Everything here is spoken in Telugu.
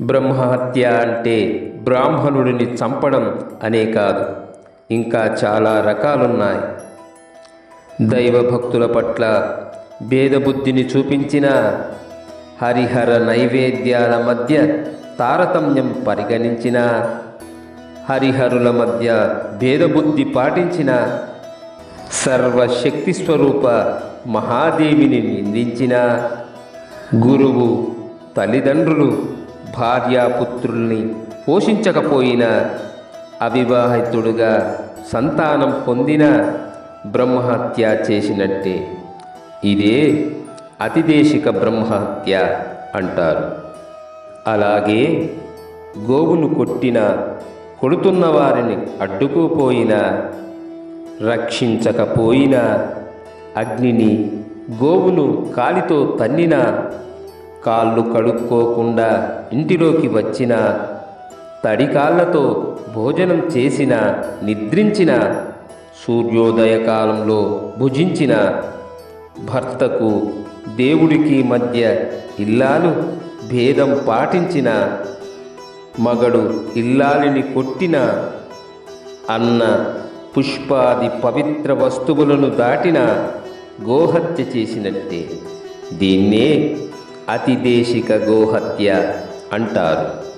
బ్రహ్మహత్య అంటే బ్రాహ్మణుడిని చంపడం అనే కాదు. ఇంకా చాలా రకాలున్నాయి. దైవభక్తుల పట్ల భేదబుద్ధిని చూపించిన హరిహర నైవేద్యాల మధ్య తారతమ్యం పరిగణించిన హరిహరుల మధ్య భేదబుద్ధి పాటించిన సర్వశక్తి స్వరూప మహాదేవిని నిందించిన గురువు తల్లిదండ్రులు భార్యాపుత్రుల్ని పోషించకపోయినా అవివాహితుడుగా సంతానం పొందిన బ్రహ్మహత్య చేసినట్టే. ఇదే అతిదేశిక బ్రహ్మహత్య అంటారు. అలాగే గోవును కొట్టిన కొడుతున్న వారిని అడ్డుకోపోయినా రక్షించకపోయినా అగ్నిని గోవును కాలితో తన్నిన కాళ్ళు కడుక్కోకుండా ఇంటిలోకి వచ్చిన తడి కాళ్ళతో భోజనం చేసిన నిద్రించిన సూర్యోదయ కాలంలో భుజించిన భర్తకు దేవుడికి మధ్య ఇల్లాలు భేదం పాటించిన మగడు ఇల్లాలిని కొట్టిన అన్న పుష్పాది పవిత్ర వస్తువులను దాటిన గోహత్య చేసినట్టే. దీన్నే అతిదేశిక గోహత్య అంటారు.